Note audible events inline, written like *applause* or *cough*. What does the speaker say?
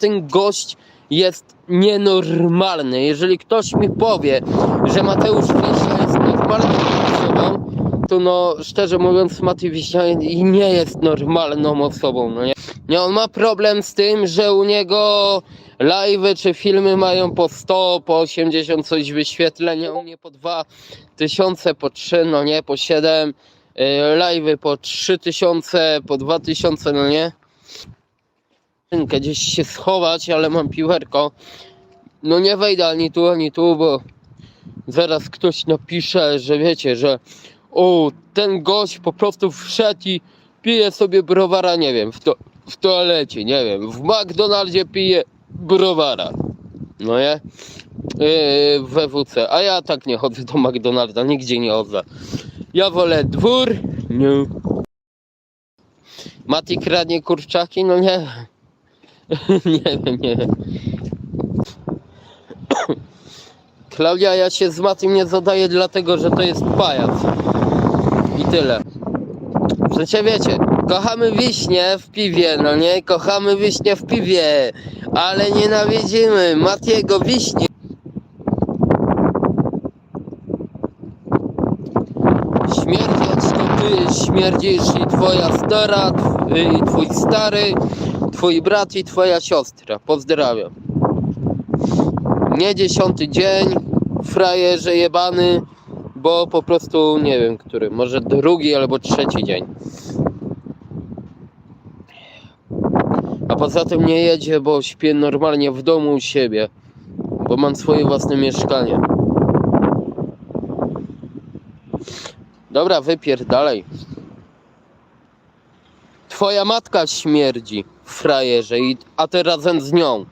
ten gość jest nienormalny. Jeżeli ktoś mi powie, że Mateusz Wiśnia jest normalną osobą, to no szczerze mówiąc Mateusz Wiśnia nie jest normalną osobą, no nie? Nie, on ma problem z tym, że u niego live'y czy filmy mają po 100, po 80 coś wyświetlenia, u mnie po 2 tysiące, po 3, no nie, po 7 yy, live'y po 3000, po 2000, no nie? Skrzynkę gdzieś się schować, ale mam piłerko. No nie wejdę ani tu, ani tu, bo zaraz ktoś napisze, że wiecie, że o, ten gość po prostu wszedł i pije sobie browara, nie wiem, w, to, w toalecie, nie wiem, w McDonaldzie pije browara. No nie? Yy, w WC. A ja tak nie chodzę do McDonalda, nigdzie nie chodzę. Ja wolę dwór. Nie. Mati kradnie kurczaki? No nie. *laughs* nie wiem, nie wiem. Klaudia, ja się z Matim nie zadaję dlatego, że to jest pajac. I tyle. Sensie wiecie, kochamy wiśnie w piwie, no nie? Kochamy wiśnie w piwie, ale nienawidzimy Matiego wiśnie. Śmierdzieć to ty śmierdzisz i twoja stara, i twój stary, twój brat i twoja siostra. Pozdrawiam. Nie dziesiąty dzień, frajerze jebany, bo po prostu nie wiem który, może drugi albo trzeci dzień. A poza tym nie jedzie, bo śpię normalnie w domu u siebie, bo mam swoje własne mieszkanie. Dobra, wypier dalej. Twoja matka śmierdzi, frajerze, i, a ty razem z nią.